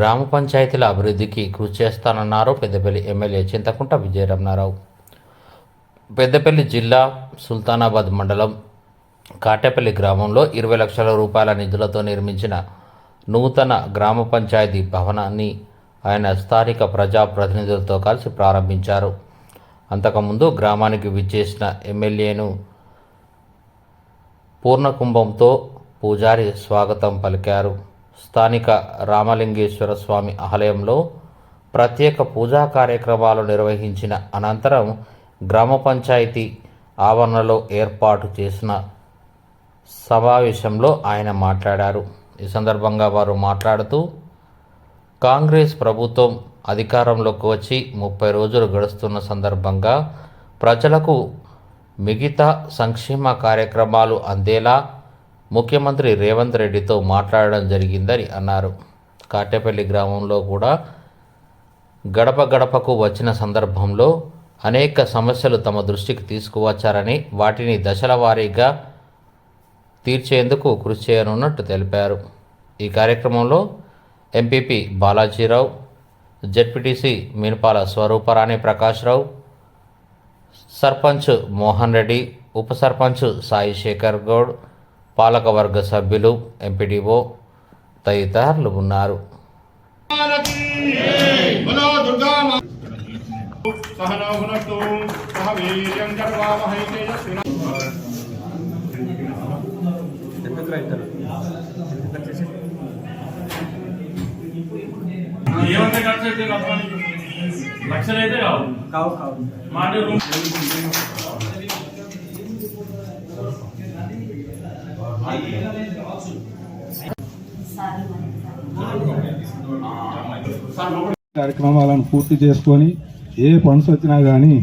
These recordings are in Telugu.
గ్రామ పంచాయతీల అభివృద్ధికి కృషి చేస్తానన్నారు పెద్దపల్లి ఎమ్మెల్యే చింతకుంట విజయరమణారావు. పెద్దపల్లి జిల్లా సుల్తానాబాద్ మండలం కాటేపల్లి గ్రామంలో ఇరవై లక్షల రూపాయల నిధులతో నిర్మించిన నూతన గ్రామ పంచాయతీ భవనాన్ని ఆయన స్థానిక ప్రజాప్రతినిధులతో కలిసి ప్రారంభించారు. అంతకుముందు గ్రామానికి విచ్చేసిన ఎమ్మెల్యేను పూర్ణకుంభంతో పూజారి స్వాగతం పలికారు. స్థానిక రామలింగేశ్వర స్వామి ఆలయంలో ప్రత్యేక పూజా కార్యక్రమాలు నిర్వహించిన అనంతరం గ్రామ పంచాయతీ ఆవరణలో ఏర్పాటు చేసిన సమావేశంలో ఆయన మాట్లాడారు. ఈ సందర్భంగా వారు మాట్లాడుతూ కాంగ్రెస్ ప్రభుత్వం అధికారంలోకి వచ్చి ముప్పై రోజులు గడుస్తున్న సందర్భంగా ప్రజలకు మిగతా సంక్షేమ కార్యక్రమాలు అందేలా ముఖ్యమంత్రి రేవంత్ రెడ్డితో మాట్లాడడం జరిగిందని అన్నారు. కాటేపల్లి గ్రామంలో కూడా గడప గడపకు వచ్చిన సందర్భంలో అనేక సమస్యలు తమ దృష్టికి తీసుకువచ్చారని వాటిని దశల వారీగా తీర్చేందుకు కృషి చేయనున్నట్టు తెలిపారు. ఈ కార్యక్రమంలో ఎంపీపీ బాలాజీరావు జడ్పీటీసీ మీనపాల స్వరూపరాణి ప్రకాశ్రావు సర్పంచ్ మోహన్ రెడ్డి ఉప సర్పంచ్ సాయి శేఖర్ గౌడ్ పాలకవర్గ సభ్యులు ఎంపీడీఓ తదితరులు ఉన్నారు. ఏమంటే ఖర్చు అయితే లక్షలు అయితే కావు. కావు కావు. మాట రూమ్ కార్యక్రమాలను పూర్తి చేసుకొని ఏ ఫండ్స్ వచ్చినా కానీ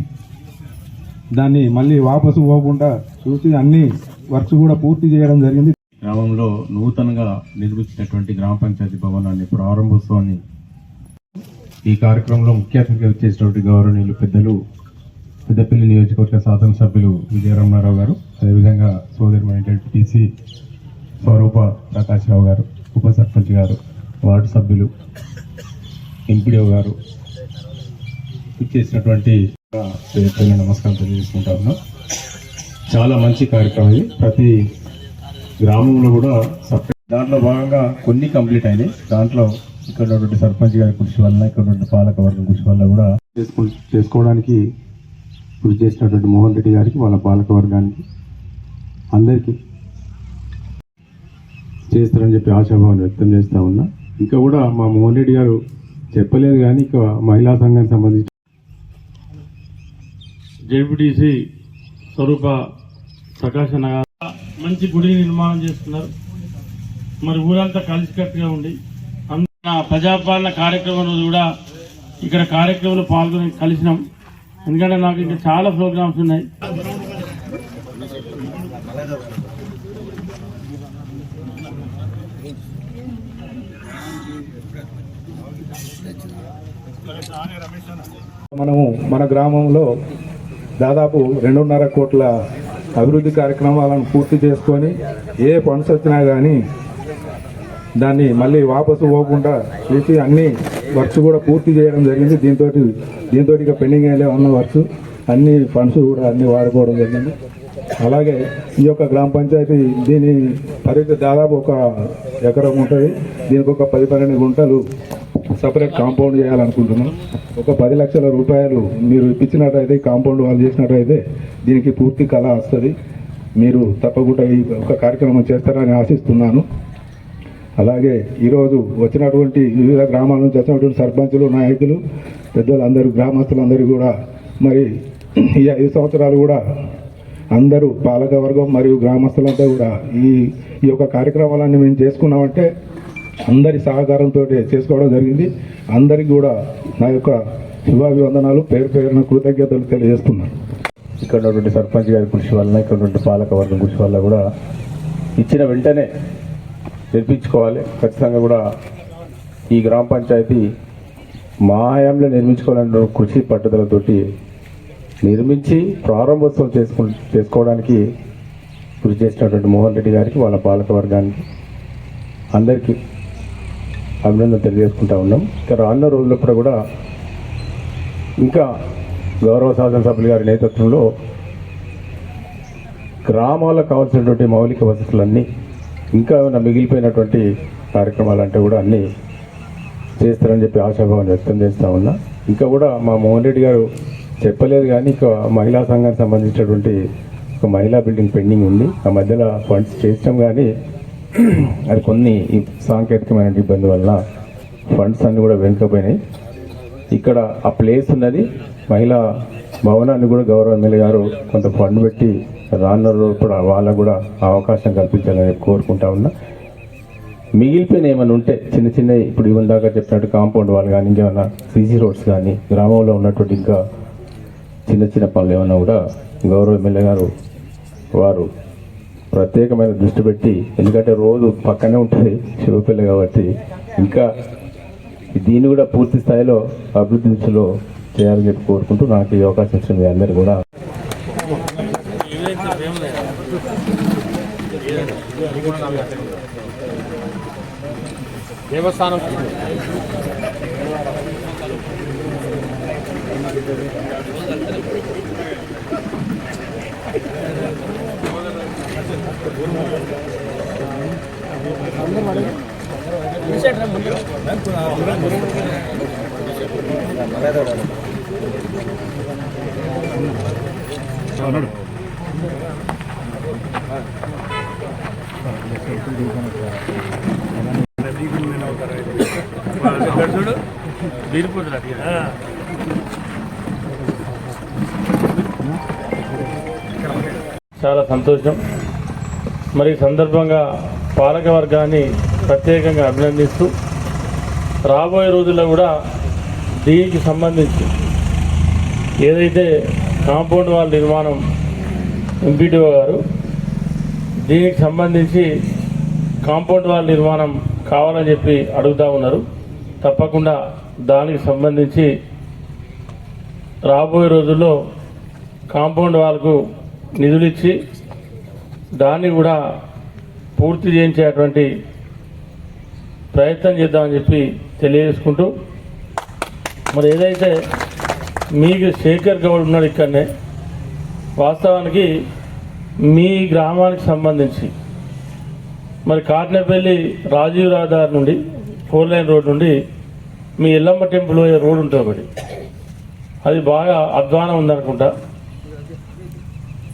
దాన్ని మళ్ళీ వాపసు పోకుండా చూసి అన్ని వర్క్స్ కూడా పూర్తి చేయడం జరిగింది. గ్రామంలో నూతనంగా నిర్మించినటువంటి గ్రామ పంచాయతీ భవనాన్ని ప్రారంభోత్సవాన్ని ఈ కార్యక్రమంలో ముఖ్య అతిథిగా వచ్చేసినటువంటి గౌరవనీయులు పెద్దలు పెద్దపల్లి నియోజకవర్గ శాసనసభ్యులు విజయరమణారావు గారు అదేవిధంగా సోదరిమైనటువంటి టీసీ స్వరూప ప్రకాశ్రావు గారు ఉప సర్పంచ్ గారు వార్డు సభ్యులు ఎంపీడీఓ గారు చేసినటువంటి నమస్కారం తెలియజేసుకుంటా ఉన్నా. చాలా మంచి కార్యక్రమం ఇది. ప్రతి గ్రామంలో కూడా సపరేట్ దాంట్లో భాగంగా కొన్ని కంప్లీట్ అయినాయి. దాంట్లో ఇక్కడ ఉన్నటువంటి సర్పంచ్ గారి కృషి వల్ల ఇక్కడ ఉన్నటువంటి పాలక వర్గం కృషి వల్ల కూడా చేసుకోవడానికి కృషి చేసినటువంటి మోహన్ రెడ్డి గారికి వాళ్ళ పాలక వర్గానికి అందరికీ చేస్తారని చెప్పి ఆశాభావం వ్యక్తం చేస్తూ ఉన్నా. ఇంకా కూడా మా మోహన్ రెడ్డి గారు చెప్పలేదు కానీ ఇక మహిళా సంఘానికి సంబంధించి. జేపీటీసీ స్వరూప ప్రకాశ నగర్. మంచి గుడి నిర్మాణం చేస్తున్నారు. మరి ఊరంతా కలిసికట్టుగా ఉండి అందరూ ప్రజాపాలన కార్యక్రమం కూడా ఇక్కడ కార్యక్రమంలో పాల్గొని కలిసినాం. ఎందుకంటే నాకు ఇంకా చాలా ప్రోగ్రామ్స్ ఉన్నాయి. మనము మన గ్రామంలో దాదాపు రెండున్నర కోట్ల అభివృద్ధి కార్యక్రమాలను పూర్తి చేసుకొని ఏ ఫండ్స్ వచ్చినా కానీ దాన్ని మళ్ళీ వాపసు పోకుండా చూసి అన్ని వర్క్స్ కూడా పూర్తి చేయడం జరిగింది. దీంతో దీంతో ఇక పెండింగ్ అయ్యే ఉన్న వర్క్స్ అన్ని ఫండ్స్ కూడా అన్ని వాడుకోవడం జరిగింది. అలాగే ఈ యొక్క గ్రామ పంచాయతీ దీని పరిధి దాదాపు ఒక ఎకరం ఉంటుంది. దీనికి ఒక పది పన్నెండు గుంటలు సపరేట్ కాంపౌండ్ చేయాలనుకుంటున్నాం. ఒక పది లక్షల రూపాయలు మీరు ఇప్పించినట్టయితే కాంపౌండ్ వాళ్ళు చేసినట్టయితే దీనికి పూర్తి కళ వస్తుంది. మీరు తప్పకుండా ఈ ఒక కార్యక్రమం చేస్తారని ఆశిస్తున్నాను. అలాగే ఈరోజు వచ్చినటువంటి వివిధ గ్రామాల నుంచి వచ్చినటువంటి సర్పంచులు నాయకులు పెద్దలందరూ గ్రామస్తులందరూ కూడా మరి ఈ ఐదు సంవత్సరాలు కూడా అందరూ పాలకవర్గం మరియు గ్రామస్తులంతా కూడా ఈ ఈ యొక్క కార్యక్రమాలన్నీ మేము చేసుకున్నామంటే అందరి సహకారంతో చేసుకోవడం జరిగింది. అందరికీ కూడా నా యొక్క శుభాభివందనాలు పేరు పేరున కృతజ్ఞతలు తెలియజేస్తున్నాను. ఇక్కడ ఉన్నటువంటి సర్పంచ్ గారి కృషి వలన ఇక్కడ ఉన్నటువంటి పాలకవర్గం కృషి వల్ల కూడా ఇచ్చిన వెంటనే నిర్మించుకోవాలి ఖచ్చితంగా కూడా ఈ గ్రామ పంచాయతీ మా హయాంలో నిర్మించుకోవాలన్న కృషి పట్టుదలతోటి నిర్మించి ప్రారంభోత్సవం చేసుకు చేసుకోవడానికి కృషి చేసినటువంటి మోహన్ రెడ్డి గారికి వాళ్ళ పాలకవర్గానికి అందరికీ అభినందన తెలియజేసుకుంటా ఉన్నాం. ఇక రానున్న రోజుల్లో కూడా ఇంకా గౌరవ శాసనసభ్యులు గారి నేతృత్వంలో గ్రామాలకు కావాల్సినటువంటి మౌలిక వసతులన్నీ ఇంకా ఏమైనా మిగిలిపోయినటువంటి కార్యక్రమాలు అంటే కూడా అన్నీ చేస్తారని చెప్పి ఆశాభావం వ్యక్తం చేస్తూ ఉన్నా. ఇంకా కూడా మా మోహన్ రెడ్డి గారు చెప్పలేదు కానీ ఇంకా మహిళా సంఘానికి సంబంధించినటువంటి ఒక మహిళా బిల్డింగ్ పెండింగ్ ఉంది. ఆ మధ్యలో ఫండ్స్ చేస్తాం కానీ అది కొన్ని ఈ సాంకేతికమైన ఇబ్బంది వల్ల ఫండ్స్ అన్నీ కూడా వెనుకపోయినాయి. ఇక్కడ ఆ ప్లేస్ ఉన్నది మహిళా భవనాన్ని కూడా గౌరవ ఎమ్మెల్యే గారు కొంత ఫండ్ పెట్టి రానున్న రోజులు కూడా వాళ్ళకు కూడా అవకాశం కల్పించాలని కోరుకుంటా ఉన్నా. మిగిలిపోయిన ఏమైనా ఉంటే చిన్న చిన్న ఇప్పుడు ఇవన్న దాకా చెప్పినట్టు కాంపౌండ్ వాళ్ళు కానీ ఇంకేమైనా సీసీ రోడ్స్ కానీ గ్రామంలో ఉన్నటువంటి ఇంకా చిన్న చిన్న పనులు ఏమైనా కూడా గౌరవ ఎమ్మెల్యే గారు వారు ప్రత్యేకమైన దృష్టి పెట్టి ఎందుకంటే రోజు పక్కనే ఉంటుంది శివపల్లి కాబట్టి. ఇంకా దీన్ని కూడా పూర్తి స్థాయిలో అభివృద్ధి దిశలో చేయాలని చెప్పి కోరుకుంటూ నాకు ఈ అవకాశం ఇచ్చింది అందరు కూడా. దేవస్థానం చాలా సంతోషం. మరి సందర్భంగా పాలక వర్గాన్ని ప్రత్యేకంగా అభినందిస్తూ రాబోయే రోజుల్లో కూడా దీనికి సంబంధించి ఏదైతే కాంపౌండ్ వాల్ నిర్మాణం ఎంపీటీఓ గారు. దీనికి సంబంధించి కాంపౌండ్ వాల్ నిర్మాణం కావాలని చెప్పి అడుగుతా ఉన్నారు. తప్పకుండా దానికి సంబంధించి రాబోయే రోజుల్లో కాంపౌండ్ వాల్కు నిధులు ఇచ్చి దాన్ని కూడా పూర్తి చేయించేటువంటి ప్రయత్నం చేద్దామని చెప్పి తెలియజేసుకుంటూ మరి ఏదైతే మీకు శేఖర్ గౌడ్ ఉన్నాడు ఇక్కడనే. వాస్తవానికి మీ గ్రామానికి సంబంధించి. మరి కాట్నేపల్లి రాజీవ్ రహదారి నుండి ఫోర్ లైన్ రోడ్ నుండి మీ ఎల్లమ్మ టెంపుల్ పోయే రోడ్ ఉంటుంది ఒకటి. అది బాగా అధ్వానం ఉందనుకుంటా.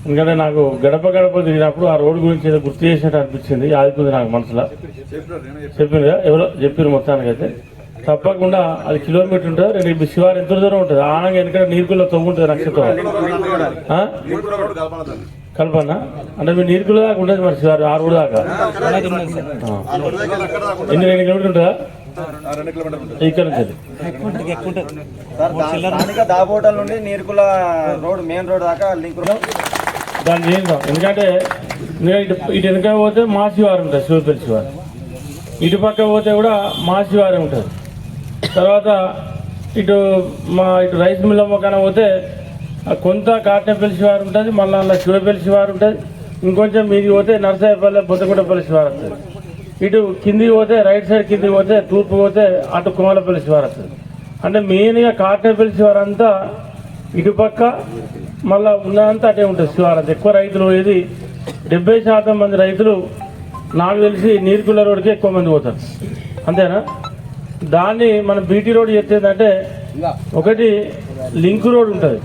ఎందుకంటే నాకు గడప గడప తిరిగినప్పుడు ఆ రోడ్డు గురించి ఏదో గుర్తు చేసినట్టు అనిపించింది. ఆదుకుంది నాకు మనసులో. చెప్పింది కదా ఎవరో చెప్పారు మొత్తానికి అయితే తప్పకుండా అది కిలోమీటర్ ఉంటుంది రెండు శివారు ఎంత దూరం ఉంటుంది? ఆనంగా ఎందుకంటే నీరుకుల్లో తవ్వుంటుంది నక్షత్రం కల్పన? అంటే మీరు నీరుకుల దాకా ఉంటుంది మరి శివారు ఆరు కూడా దాకా ఎన్ని రెండు కిలోమీటర్ ఉంటుందా? ఇక్కడ నుంచి. దాబోటల్ నుండి నీరుకుల రోడ్ మెయిన్ రోడ్ దాకా లింక్ దాన్ని చేద్దాం ఎందుకంటే ఇటు ఇటు వెనక పోతే మా శివారు ఉంటుంది శివపల్లి శివారు. ఇటు పక్క పోతే కూడా మా ఉంటుంది. తర్వాత ఇటు మా ఇటు రైస్ మిల్ పోతే కొంత కాటనపల్లి శివారు ఉంటుంది మళ్ళీ అలా శివపల్లి శివారు ఉంటుంది. ఇంకొంచెం మీది పోతే నరసాయపల్లి బొత్తగుంటపల్లి శివారు వస్తుంది ఇటు కిందికి పోతే రైట్ సైడ్ కిందికి పోతే తూర్పు పోతే అటు కోమలపల్లి శివారు వస్తుంది అంటే మెయిన్గా కాటనపల్లి శివారు అంతా ఇటుపక్క మళ్ళా ఉన్నదంతా అటే ఉంటుంది శివారు ఎక్కువ రైతులు పోయేది డెబ్బై శాతం మంది రైతులు నాకు తెలిసి నీరుకుల రోడ్కి ఎక్కువ మంది పోతారు. అంతేనా? దాన్ని మనం బీటీ రోడ్ చేసేదంటే ఒకటి లింక్ రోడ్ ఉంటుంది.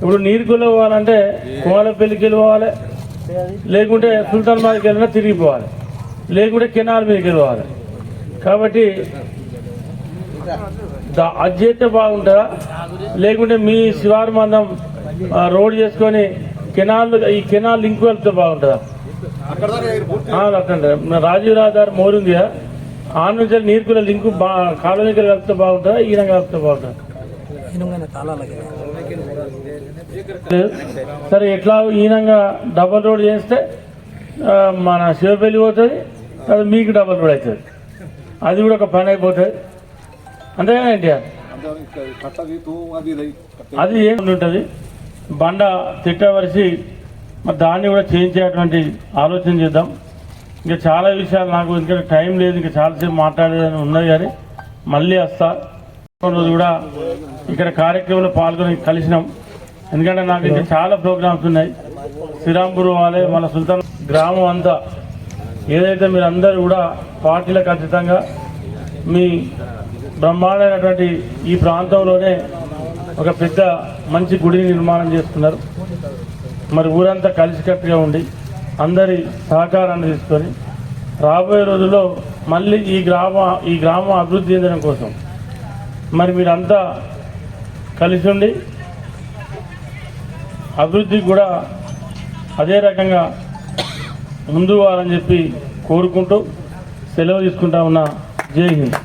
ఇప్పుడు నీరుకుల్ల పోవాలంటే కోమలపల్లికి వెళ్ళి పోవాలి. లేకుంటే సుల్తాన్ బాద్కి వెళ్ళినా తిరిగిపోవాలి లేకుంటే కెనాల్ మీదకి వెళ్ళి పోవాలి. కాబట్టి అది చేస్తే బాగుంటుందా? లేకుంటే మీ శివారు మందం రోడ్ చేసుకొని కెనాల్ ఈ కెనాల్ లింక్ వెళ్తే బాగుంటుందా? మన రాజీవ్ రహదారి మోరుంది కదా ఆ నుంచి నీరుకుల లింక్ బా కాలనీకి కలిపితే బాగుంటుందా? ఈయన కలిపితే బాగుంటుందా? లేదు. సరే ఎట్లా ఈయనంగా డబల్ రోడ్ చేస్తే మన శివపల్లి పోతుంది అది మీకు డబల్ రోడ్ అవుతుంది అది కూడా ఒక పని అయిపోతుంది. అంతేనా ఎన్టీఆర్? అది ఏమి ఉంటుంది? బండ తిట్టవలసి మరి దాన్ని కూడా చేయించేటువంటి ఆలోచన చేద్దాం. ఇంకా చాలా విషయాలు నాకు ఎందుకంటే టైం లేదు ఇంకా చాలాసేపు మాట్లాడేదని ఉన్నది కానీ మళ్ళీ వస్తా. రోజు కూడా ఇక్కడ కార్యక్రమంలో పాల్గొని కలిసినాం. ఎందుకంటే నాకు ఇంకా చాలా ప్రోగ్రామ్స్ ఉన్నాయి. శ్రీరాంపూర్ వాళ్ళే మన సుల్తాన్ గ్రామం అంతా. ఏదైతే మీరు అందరూ కూడా పార్టీలకు ఖచ్చితంగా మీ బ్రహ్మాండమైనటువంటి ఈ ప్రాంతంలోనే ఒక పెద్ద మంచి గుడిని నిర్మాణం చేస్తున్నారు మరి ఊరంతా కలిసికట్టుగా ఉండి అందరి సహకారాన్ని తీసుకొని రాబోయే రోజుల్లో మళ్ళీ ఈ గ్రామ ఈ గ్రామం అభివృద్ధి చెందడం కోసం. మరి మీరంతా కలిసి ఉండి అభివృద్ధికి కూడా అదే రకంగా ముందు వారని చెప్పి కోరుకుంటూ సెలవు తీసుకుంటా ఉన్న. జై హింద్.